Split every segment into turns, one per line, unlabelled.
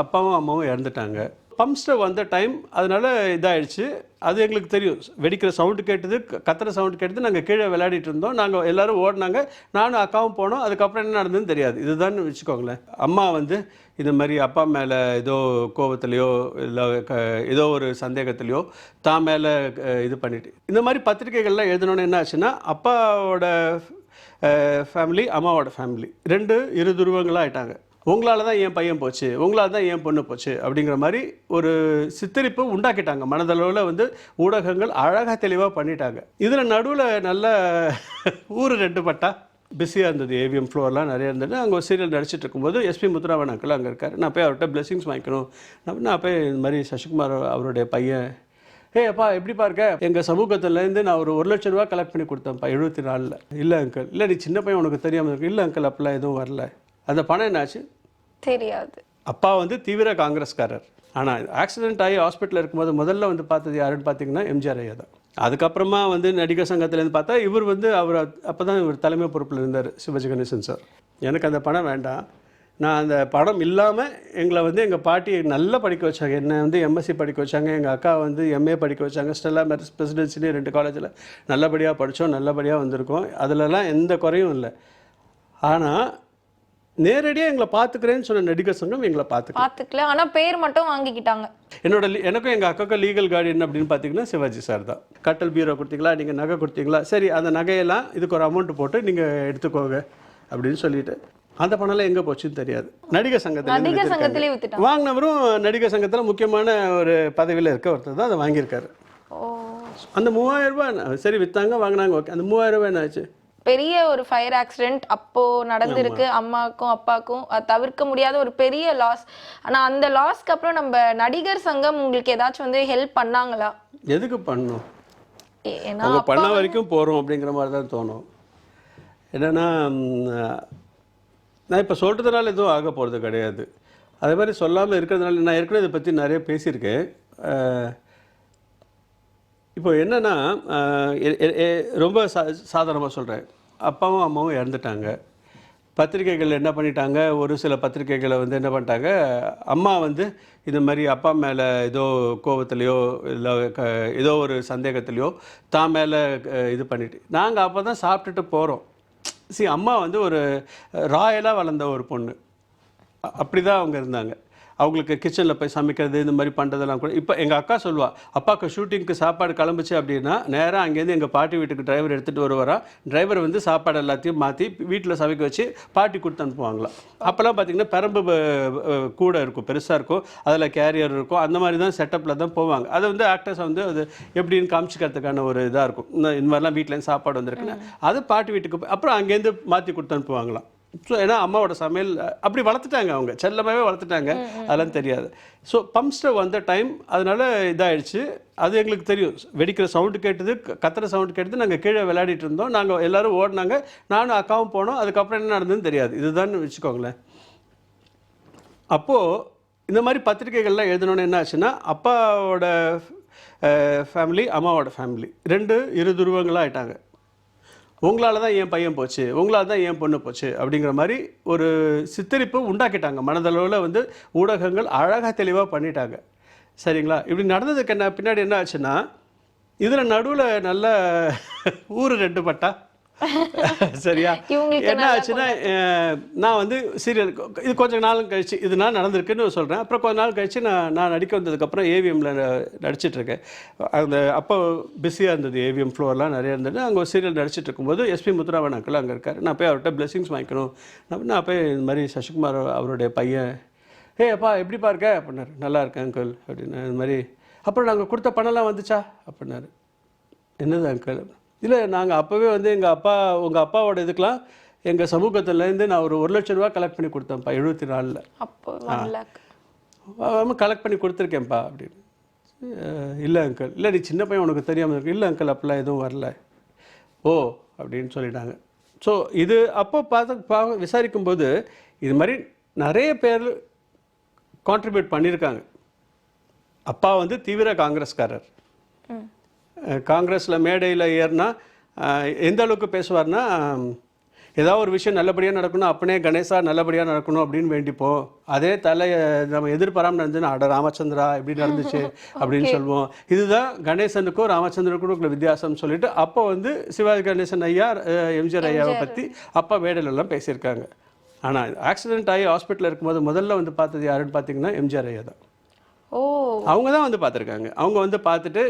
அப்பாவும் அம்மாவும் இறந்துட்டாங்க. பம்ப்ஸ்டர் வந்த டைம் அதனால் இதாகிடுச்சு அது எங்களுக்கு தெரியும். வெடிக்கிற சவுண்டு கேட்டது கத்துற சவுண்டு கேட்டது நாங்கள் கீழே விளையாடிட்டு இருந்தோம். நாங்கள் எல்லாரும் ஓடினாங்க. நானும் அக்காவும் போனோம். அதுக்கப்புறம் என்ன நடந்ததுன்னு தெரியாது. இதுதான் வச்சுக்கோங்களேன். அம்மா வந்து இந்த மாதிரி அப்பா மேலே ஏதோ கோபத்துலையோ இல்லை க ஏதோ ஒரு சந்தேகத்துலையோ தான் மேலே இது பண்ணிட்டு. இந்த மாதிரி பத்திரிகைகள்லாம் எழுதணும்னு என்ன ஆச்சுன்னா அப்பாவோட ஃபேமிலி அம்மாவோட ஃபேமிலி ரெண்டு இரு துருவங்களாக ஆயிட்டாங்க உங்களால் தான் என் பையன் போச்சு உங்களால் தான் என் பொண்ணு போச்சு அப்படிங்கிற மாதிரி ஒரு சித்தரிப்பு உண்டாக்கிட்டாங்க. மனதளவில் வந்து ஊடகங்கள் அழகாக தெளிவாக பண்ணிட்டாங்க. இதில் நடுவில் நல்ல ஊர் ரெண்டு பட்டா. பிஸியாக இருந்தது ஏவிஎம் ஃப்ளோர்லாம் நிறைய இருந்தது. அங்கே ஒரு சீரியல் நடிச்சிட்டு இருக்கும்போது எஸ்பி முத்துராமன் அங்கிள் அங்கே இருக்கார். நான் போய் அவர்கிட்ட பிளெஸிங்ஸ் வாங்கிக்கணும். நான் நான் போய் இந்த மாதிரி சசிகுமார் அவருடைய பையன். ஏ அப்பா எப்படி பாருக்க எங்கள் சமூகத்துலேருந்து நான் ஒரு ஒரு லட்ச ரூபா கலெக்ட் பண்ணி கொடுத்தேன்ப்பா எழுபத்தி நாலில். இல்லை அங்கிள் இல்லை நீ சின்ன பையன் உனக்கு தெரியாமல் இருக்கு. இல்லை அங்கிள் அப்பெல்லாம் எதுவும் வரல. அந்த பணம் என்னாச்சு?
தெரியாது.
அப்பா வந்து தீவிர காங்கிரஸ்காரர். ஆனால் ஆக்சிடென்ட் ஆகி ஹாஸ்பிட்டலில் இருக்கும்போது முதல்ல வந்து பார்த்தது யாருன்னு பார்த்தீங்கன்னா எம்ஜிஆர் ஐயா தான். அதுக்கப்புறமா வந்து நடிகர் சங்கத்துலேருந்து பார்த்தா இவர் வந்து அவர் அப்போ தான் இவர் தலைமை பொறுப்பில் இருந்தார் சிவாஜி கணேசன் சார். எனக்கு அந்த பணம் வேண்டாம். நான் அந்த பணம் இல்லாமல் எங்களை வந்து எங்கள் பாட்டி நல்லா படிக்க வச்சாங்க. என்னை வந்து எம்எஸ்சி படிக்க வச்சாங்க. எங்கள் அக்கா வந்து எம்ஏ படிக்க வச்சாங்க. ஸ்டெல்லா மெரிஸ் பிரசிடென்சினி ரெண்டு காலேஜில் நல்லபடியாக படித்தோம் நல்லபடியாக வந்திருக்கோம். அதிலலாம் எந்த குறையும் இல்லை. ஆனால் நேரடியாக எங்களை பார்த்துக்கிறேன்னு சொன்ன நடிகர் சங்கம் எங்களை பார்த்துக்க
பாத்துக்கல. ஆனா பேர் மட்டும் வாங்கிக்கிட்டாங்க.
என்னோட எனக்கும் எங்கள் அக்காக்கும் லீகல் கார்டியன் அப்படின்னு பார்த்தீங்கன்னா சிவாஜி சார் தான். கட்டல் பீரோ கொடுத்தீங்களா நீங்கள் நகை கொடுத்தீங்களா சரி அந்த நகையெல்லாம் இதுக்கு ஒரு அமௌண்ட் போட்டு நீங்கள் எடுத்துக்கோங்க அப்படின்னு சொல்லிட்டு. அந்த பணம்லாம் எங்கே போச்சுன்னு தெரியாது. நடிகர் சங்கத்தில்
நடிகர் சங்கத்திலே
வாங்கினவரும் நடிகர் சங்கத்தில் முக்கியமான ஒரு பதவியில் இருக்க ஒருத்தர் தான் அதை வாங்கியிருக்காரு. அந்த மூவாயிரம் ரூபாய் சரி விற்றாங்க வாங்கினாங்க ஓகே. அந்த மூவாயிரம் ரூபாய் என்ன ஆச்சு
பெரிய ஒரு ஃபயர் ஆக்சிடென்ட் அப்போ நடந்திருக்கு அம்மாக்கும் அப்பாக்கும். தவிர்க்க முடியாத ஒரு பெரிய லாஸ் ஆனா அந்த லாஸ்க்கு அப்புறம் நம்ம நடிகர் சங்கம் உங்களுக்கு ஏதாச்சும் வந்து ஹெல்ப் பண்ணாங்களா?
எதுக்கு
ஏன்னா
அவங்க பண்ண வரைக்கும் போகிறோம் அப்படிங்கிற மாதிரி தான் தோணும். என்னென்னா நான் இப்போ சொல்கிறதுனால எதுவும் ஆக போகிறது கிடையாது. அதே மாதிரி சொல்லாமல் இருக்கிறதுனால நான் ஏற்கனவே இதை பற்றி நிறைய பேசியிருக்கேன். இப்போ என்னென்னா ரொம்ப சா சாதாரணமாக சொல்கிறேன் அப்பாவும் அம்மாவும் இறந்துட்டாங்க. பத்திரிகைகள் என்ன பண்ணிட்டாங்க? ஒரு சில பத்திரிகைகளை வந்து என்ன பண்ணிட்டாங்க? அம்மா வந்து இந்த மாதிரி அப்பா மேலே ஏதோ கோபத்துலையோ இல்லை க ஏதோ ஒரு சந்தேகத்துலையோ தான் மேலே இது பண்ணிட்டு நாங்கள் அப்போ தான் சாப்பிட்டுட்டு போகிறோம் சி அம்மா வந்து ஒரு ராயலாக வளர்ந்த ஒரு பொண்ணு. அப்படி தான் அவங்க இருந்தாங்க. அவங்களுக்கு கிச்சனில் போய் சமைக்கிறது இந்த மாதிரி பண்ணுறதெல்லாம் கூட. இப்போ எங்கள் அக்கா சொல்லுவா அப்பாவுக்கு ஷூட்டிங்க்கு சாப்பாடு கிளம்புச்சு அப்படின்னா நேராக அங்கேருந்து எங்கள் பாட்டி வீட்டுக்கு டிரைவர் எடுத்துகிட்டு வருவாரா? டிரைவர் வந்து சாப்பாடு எல்லாத்தையும் மாற்றி வீட்டில் சமைக்க வச்சு பாட்டி கொடுத்து அனுப்புவாங்களாம் அப்போல்லாம் பார்த்தீங்கன்னா பெரம்பு கூட இருக்கும் பெருசாக இருக்கும். அதில் கேரியர் இருக்கும். அந்த மாதிரி தான் செட்டப்பில் தான் போவாங்க. அதை வந்து ஆக்டர்ஸ் வந்து அது எப்படின்னு காமிச்சிக்கிறதுக்கான ஒரு இதாக இருக்கும். இந்த மாதிரிலாம் வீட்டிலேருந்து சாப்பாடு வந்திருக்குன்னு. அது பாட்டி வீட்டுக்கு அப்புறம் அங்கேருந்து மாற்றி கொடுத்து அனுப்புவாங்களாம். ஸோ ஏன்னா அம்மாவோட சமையல் அப்படி வளர்த்துட்டாங்க அவங்க. செல்லமாகவே வளர்த்துட்டாங்க. அதெல்லாம் தெரியாது. ஸோ பம்ப்ஸ்டர் வந்த டைம் அதனால இதாயிடுச்சு. அது எங்களுக்கு தெரியும். வெடிக்கிற சவுண்டு கேட்டது கத்துற சவுண்டு கேட்டது நாங்கள் கீழே விளையாடிட்டு இருந்தோம். நாங்கள் எல்லாரும் ஓடினாங்க. நானும் அக்காவும் போனோம். அதுக்கப்புறம் என்ன நடந்ததுன்னு தெரியாது. இதுதான் வச்சுக்கோங்களேன். அப்போது இந்த மாதிரி பத்திரிகைகள்லாம் எழுதணும்னு என்ன ஆச்சுன்னா அப்பாவோட ஃபேமிலி அம்மாவோட ஃபேமிலி ரெண்டு இரு துருவங்களாக ஆயிட்டாங்க உங்களால் தான் என் பையன் போச்சு உங்களால் தான் என் பொண்ணு போச்சு அப்படிங்கிற மாதிரி ஒரு சித்தரிப்பு உண்டாக்கிட்டாங்க. மனதளவில் வந்து ஊடகங்கள் அழகாக தெளிவாக பண்ணிட்டாங்க. சரிங்களா? இப்படி நடந்ததுக்கு என்ன பின்னாடி என்ன ஆச்சுன்னா இதில் நடுவில் நல்ல ஊர் ரெண்டு பட்டா. சரியா? என்ன ஆச்சுன்னா நான் வந்து சீரியல் இது கொஞ்சம் நாள் கழிச்சு இது நான் நடந்திருக்குன்னு சொல்கிறேன் அப்புறம் கொஞ்ச நாள் கழிச்சு நான் நான் நடிக்க வந்ததுக்கப்புறம் ஏவிஎம்ல நடிச்சிட்டு இருக்கேன் அந்த அப்போ பிஸியாக இருந்தது. ஏவிஎம் ஃப்ளோர்லாம் நிறைய இருந்தது. அங்கே ஒரு சீரியல் நடிச்சிட்டு இருக்கும்போது எஸ்பி முத்துராமன் அங்கிள் அங்கே இருக்கார். நான் போய் அவர்கிட்ட பிளெஸிங்ஸ் வாங்கிக்கணும். நான் போய் இந்த மாதிரி சசிகுமார் அவருடைய பையன் ஏய் அப்பா எப்படி பாருக்க அப்படின்னாரு. நல்லா இருக்கேன் அங்கிள் அப்படின்னு இந்த மாதிரி அப்புறம் நாங்கள் கொடுத்த பணம்லாம் வந்துச்சா? அப்படின்னாரு. என்னது அங்கிள் இல்லை நாங்கள் அப்போவே வந்து எங்கள் அப்பா உங்கள் அப்பாவோட இதுக்கெலாம் எங்கள் சமூகத்துலேருந்து நான் ஒரு ஒரு லட்ச ரூபா கலெக்ட் பண்ணி கொடுத்தேன்ப்பா எழுபத்தி நாலில்.
அப்போ
கலெக்ட் பண்ணி கொடுத்துருக்கேன்ப்பா அப்படின்னு. இல்லை அங்கிள் இல்லை நீ சின்ன பையன் உனக்கு தெரியாமல் இருக்கு. இல்லை அங்கிள் அப்பெல்லாம் எதுவும் வரல. ஓ அப்படின்னு சொல்லிட்டாங்க. ஸோ இது அப்போ பார்த்து பா விசாரிக்கும்போது இது மாதிரி நிறைய பேர் கான்ட்ரிபியூட் பண்ணியிருக்காங்க. அப்பா வந்து தீவிர காங்கிரஸ்காரர். காங்கிரஸில் மேடையில் ஏறினா எந்த அளவுக்கு பேசுவார்னா ஏதாவது ஒரு விஷயம் நல்லபடியாக நடக்கணும் அப்பனே கணேசா நல்லபடியாக நடக்கணும் அப்படின்னு வேண்டிப்போம். அதே தலையை நம்ம எதிர்பாராமல் நடந்துன்னா அட ராமச்சந்திரா இப்படி நடந்துச்சு அப்படின்னு சொல்லுவோம் இதுதான் கணேசனுக்கும் ராமச்சந்திரனுக்கும் உள்ள வித்தியாசம் சொல்லிட்டு அப்போ வந்து சிவாஜி கணேசன் ஐயா எம்ஜிஆர் ஐயாவை பற்றி அப்பா வேடல் எல்லாம் பேசியிருக்காங்க. ஆனால் ஆக்சிடென்ட் ஆகி ஹாஸ்பிட்டலில் இருக்கும்போது முதல்ல வந்து பார்த்தது யாருன்னு பார்த்தீங்கன்னா எம்ஜிஆர் ஐயா தான். அவங்க தான் வந்து பார்த்துருக்காங்க. அவங்க வந்து பார்த்துட்டு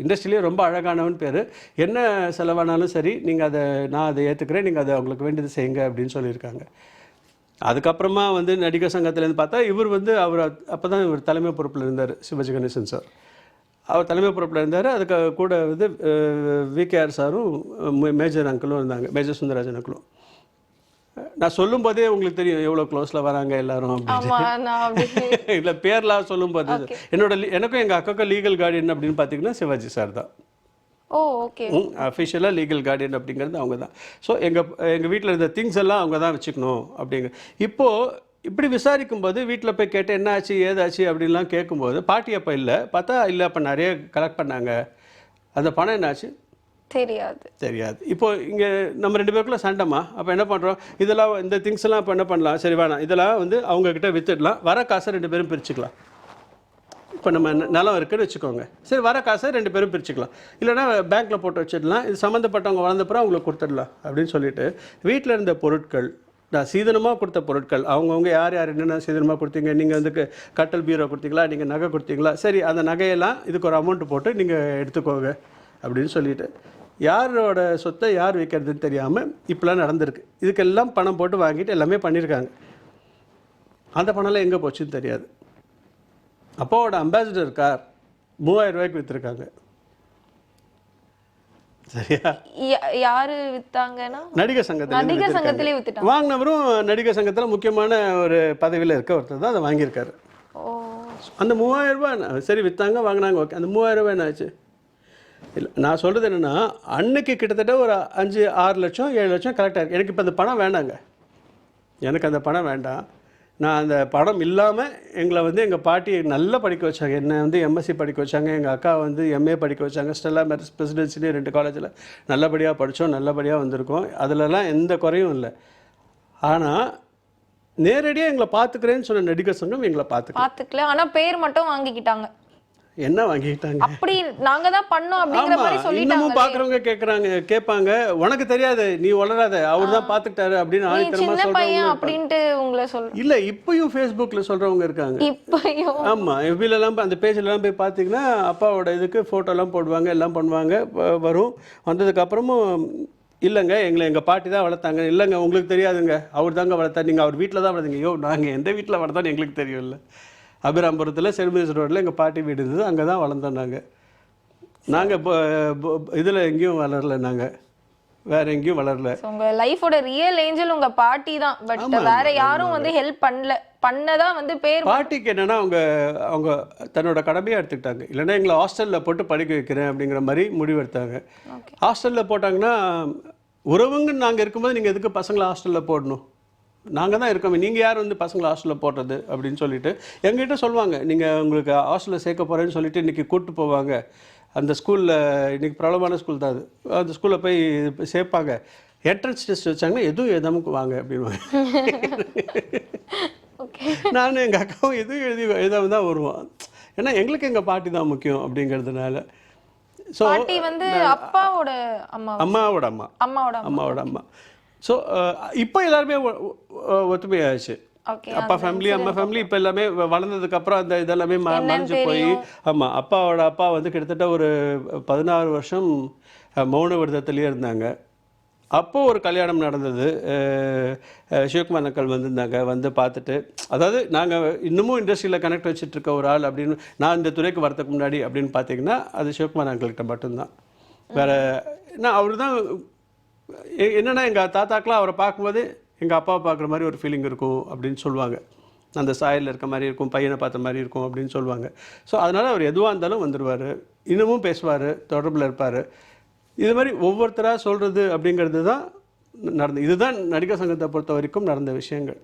இண்டஸ்ட்ரியிலே ரொம்ப அழகானவன் பேர். என்ன செலவானாலும் சரி நீங்கள் அதை நான் அதை ஏற்றுக்கிறேன் நீங்கள் அதை அவங்களுக்கு வேண்டியது செய்யுங்க அப்படின்னு சொல்லியிருக்காங்க. அதுக்கப்புறமா வந்து நடிகர் சங்கத்துலேருந்து பார்த்தா இவர் வந்து அவர் அப்போ தான் இவர் தலைமை பொறுப்பில் இருந்தார் சிவாஜி கணேசன் சார். அவர் தலைமை பொறுப்பில் இருந்தார். அதுக்கு கூட வந்து விகேஆர் சாரும் மே- மேஜர் அங்கிளும் இருந்தாங்க மேஜர் சுந்தரராஜன் அங்கிளும். நான் சொல்லும்போதே உங்களுக்கு தெரியும் எவ்வளோ க்ளோஸில் வராங்க எல்லாரும் அப்படின்னு. இல்லை பேர்லாம் சொல்லும்போது என்னோட li- எனக்கும் எங்கள் அக்காக்கும் லீகல் கார்டியன் அப்படின்னு பார்த்தீங்கன்னா சிவாஜி சார் தான்.
ஓ ஓகே
அஃபிஷியலாக லீகல் கார்டியன் அப்படிங்கிறது அவங்க தான். ஸோ எங்கள் எங்கள் வீட்டில் இருந்த திங்ஸ் எல்லாம் அவங்க தான் வச்சுக்கணும் அப்படிங்க இப்போது இப்படி விசாரிக்கும்போது வீட்டில் போய் கேட்டு என்ன ஆச்சு ஏதாச்சு? அப்படின்லாம் கேட்கும்போது பாட்டி அப்போ இல்லை பார்த்தா இல்லை அப்போ நிறைய கலெக்ட் பண்ணாங்க. அந்த பணம் என்னாச்சு?
தெரியாது.
தெரியாது. இப்போ இங்கே நம்ம ரெண்டு பேருக்குள்ள சண்டைமா அப்போ என்ன பண்ணுறோம் இதெல்லாம் இந்த திங்ஸ் எல்லாம் இப்போ என்ன பண்ணலாம்? சரி வேணாம். இதெல்லாம் வந்து அவங்கக்கிட்ட வித்துடலாம். வர காசை ரெண்டு பேரும் பிரிச்சுக்கலாம். இப்போ நம்ம நிலம் இருக்குன்னு வச்சுக்கோங்க. சரி வர காசை ரெண்டு பேரும் பிரிச்சுக்கலாம். இல்லைன்னா பேங்க்கில் போட்டு வச்சிடலாம். இது சம்மந்தப்பட்டவங்க வளர்ந்தப்புறம் அவங்களுக்கு கொடுத்துடலாம் அப்படின்னு சொல்லிட்டு வீட்டில் இருந்த பொருட்கள் நான் சீதனமாக கொடுத்த பொருட்கள் அவங்கவுங்க யார் யார் என்னென்ன சீதனமாக கொடுத்தீங்க? நீங்கள் வந்து கட்டல் பீரோ கொடுத்தீங்களா? நீங்கள் நகை கொடுத்தீங்களா? சரி அந்த நகையெல்லாம் இதுக்கு ஒரு அமௌண்ட் போட்டு நீங்கள் எடுத்துக்கோங்க அப்படின்னு சொல்லிட்டு யாரோட சொத்தை யார் விற்கிறதுன்னு தெரியாமல் இப்படிலாம் நடந்திருக்கு. இதுக்கெல்லாம் பணம் போட்டு வாங்கிட்டு எல்லாமே பண்ணியிருக்காங்க. அந்த பணம்லாம் எங்கே போச்சுன்னு தெரியாது. அப்பாவோட அம்பாசிடர் கார் மூவாயிரம் ரூபாய்க்கு விற்றுருக்காங்க சரியா?
யாரு வித்தாங்கன்னா?
நடிகர் சங்கத்தில்
நடிகர் சங்கத்திலே வித்துட்டாங்க.
வாங்கினவரும் நடிகர் சங்கத்தில் முக்கியமான ஒரு பதவியில் இருக்க ஒருத்தர் தான் அதை வாங்கியிருக்காரு. அந்த மூவாயிரம் ரூபாய் சரி விற்றாங்க வாங்கினாங்க ஓகே. அந்த மூவாயிரம் ரூபாய் என்னாச்சு? இல்லை நான் சொல்கிறது என்னென்னா அன்னைக்கு கிட்டத்தட்ட ஒரு அஞ்சு ஆறு லட்சம் ஏழு லட்சம் கரெக்டாக இருக்குது எனக்கு இப்போ அந்த பணம் வேண்டாங்க. எனக்கு அந்த பணம் வேண்டாம். நான் அந்த பணம் இல்லாமல் எங்களை வந்து எங்கள் பாட்டி நல்லா படிக்க வச்சாங்க. என்னை வந்து எம்எஸ்சி படிக்க வச்சாங்க. எங்கள் அக்கா வந்து எம்ஏ படிக்க வச்சாங்க. ஸ்டெல்லா மெரிஸ் பிரசிடென்சிலே ரெண்டு காலேஜில் நல்லபடியாக படித்தோம் நல்லபடியாக வந்திருக்கோம். அதிலலாம் எந்த குறையும் இல்லை. ஆனால் நேரடியாக எங்களை பார்த்துக்கிறேன்னு சொன்ன நடிகர் சங்கம் எங்களை பார்த்து
பார்த்துக்கல ஆனால் பேர் மட்டும் வாங்கிக்கிட்டாங்க.
என்ன வாங்கிக்கிட்டாங்க?
அப்படி நாங்க தான் பண்ணோம் அப்படிங்கிற மாதிரி
இன்னமும்
சொல்லிட்டாங்க
பாக்குறவங்க கேக்குறாங்க கேட்பாங்க உனக்கு தெரியாது நீ வளராத அவர் தான் பாத்துக்கிட்டாரு அப்படின்னு ஆணித்தரமா
சின்ன பையன். அப்படின்ட்டு உங்களை சொல்
இல்ல இப்பயும் ஃபேஸ்புக்ல சொல்றவங்க இருக்காங்க.
இப்பயும்.
ஆமா FB ல எல்லாம் அந்த பேஜ்ல எல்லாம் போய் பார்த்தீங்கன்னா அப்பாவோட இதுக்கு photo எல்லாம் போடுவாங்க எல்லாம் பண்ணுவாங்க வரும். வந்ததுக்கு அப்புறமும் இல்லைங்க எங்களை எங்கள் பாட்டி தான் வளர்த்தாங்க. இல்லைங்க உங்களுக்கு தெரியாதுங்க. அவர் தாங்க வளர்த்தா நீங்கள் அவர் வீட்டில் தான் வளர்த்தீங்க. ஐயோ நாங்கள் எந்த வீட்டில் வளர்த்தான்னு எங்களுக்கு தெரியும்ல. அபிராம்புரத்தில் செல்மிஸ் ரோட்டில் எங்கள் பாட்டி வீடு இருந்தது. அங்கே தான் வளர்ந்தோம் நாங்கள் நாங்கள் இப்போ இதில் எங்கேயும் வளரல நாங்கள் வேற எங்கேயும் வளரல.
உங்க லைஃபோட ரியல் ஏஞ்சல் உங்க பாட்டி தான். பட் வேற யாரும் வந்து ஹெல்ப் பண்ணல. பண்ணதா வந்து பேர்
பாட்டிக்கு என்னன்னா அவங்க அவங்க தன்னோட கடமையை எடுத்துக்கிட்டாங்க. இல்லைன்னா எங்களை ஹாஸ்டலில் போட்டு படிக்க வைக்கிறேன் அப்படிங்கிற மாதிரி முடிவெடுத்தாங்க. ஹாஸ்டலில் போட்டாங்கன்னா உறவுங்கன்னு நாங்கள் இருக்கும்போது நீங்கள் எதுக்கு பசங்களை ஹாஸ்டலில் போடணும்? நாங்கள் தான் இருக்கோமே. நீங்கள் யார் வந்து பசங்களை ஹாஸ்டலில் போடுறது அப்படின்னு சொல்லிட்டு எங்ககிட்ட சொல்லுவாங்க. நீங்கள் உங்களுக்கு ஹாஸ்டலில் சேர்க்க போகிறேன்னு சொல்லிட்டு இன்றைக்கி கூப்பிட்டு போவாங்க. அந்த ஸ்கூலில் இன்றைக்கி பிரபலமான ஸ்கூல் தான் அது. அந்த ஸ்கூலில் போய் சேர்ப்பாங்க. என்ட்ரன்ஸ் டெஸ்ட் வச்சாங்கன்னா எதுவும் எழுதாம வாங்க அப்படின்வாங்க
ஓகே
நானும் எங்கள் அக்காவும் எதுவும் எழுதி எழுதாம தான் வருவோம். ஏன்னா எங்களுக்கு எங்கள் பாட்டி தான் முக்கியம் அப்படிங்கிறதுனால. ஸோ
வந்து அப்பாவோட அம்மா.
அம்மாவோட அம்மா.
அம்மாவோட அம்மா.
அம்மாவோட அம்மா. ஸோ இப்போ எல்லாருமே ஒ- ஒ- ஒத்துமையாச்சு
ஓகே
அப்பா ஃபேமிலி அம்மா ஃபேமிலி இப்போ எல்லாமே வளர்ந்ததுக்கு அப்புறம் அந்த இதெல்லாமே மறைஞ்சு போய் ஆமாம் அப்பாவோட அப்பா வந்து கிட்டத்தட்ட ஒரு பதினாறு வருஷம் மௌன விரதத்திலேயே இருந்தாங்க. அப்போ ஒரு கல்யாணம் நடந்தது. சிவகுமார் அக்கள் வந்திருந்தாங்க வந்து பார்த்துட்டு அதாவது நாங்கள் இன்னமும் இண்டஸ்ட்ரியில் கனெக்ட் வச்சுட்டு இருக்க ஒரு ஆள் அப்படின்னு நான் இந்த துறைக்கு வரதுக்கு முன்னாடி அப்படின்னு பார்த்தீங்கன்னா அது சிவகுமார் அங்கிள்கிட்ட மட்டும்தான். வேற நான் அவர் தான் என்னென்னா எங்கள் தாத்தாக்கெலாம் அவரை பார்க்கும்போது எங்கள் அப்பாவை பார்க்குற மாதிரி ஒரு ஃபீலிங் இருக்கும் அப்படின்னு சொல்லுவாங்க. அந்த சாயலில் இருக்க மாதிரி இருக்கும் பையனை பார்த்த மாதிரி இருக்கும் அப்படின்னு சொல்லுவாங்க. ஸோ அதனால் அவர் எதுவாக இருந்தாலும் வந்துடுவார் இன்னமும் பேசுவார் தொடர்பில் இருப்பார். இது மாதிரி ஒவ்வொருத்தராக சொல்கிறது அப்படிங்கிறது தான் நடந்து இதுதான் நடிகர் சங்கத்தை பொறுத்த வரைக்கும் நடந்த விஷயங்கள்.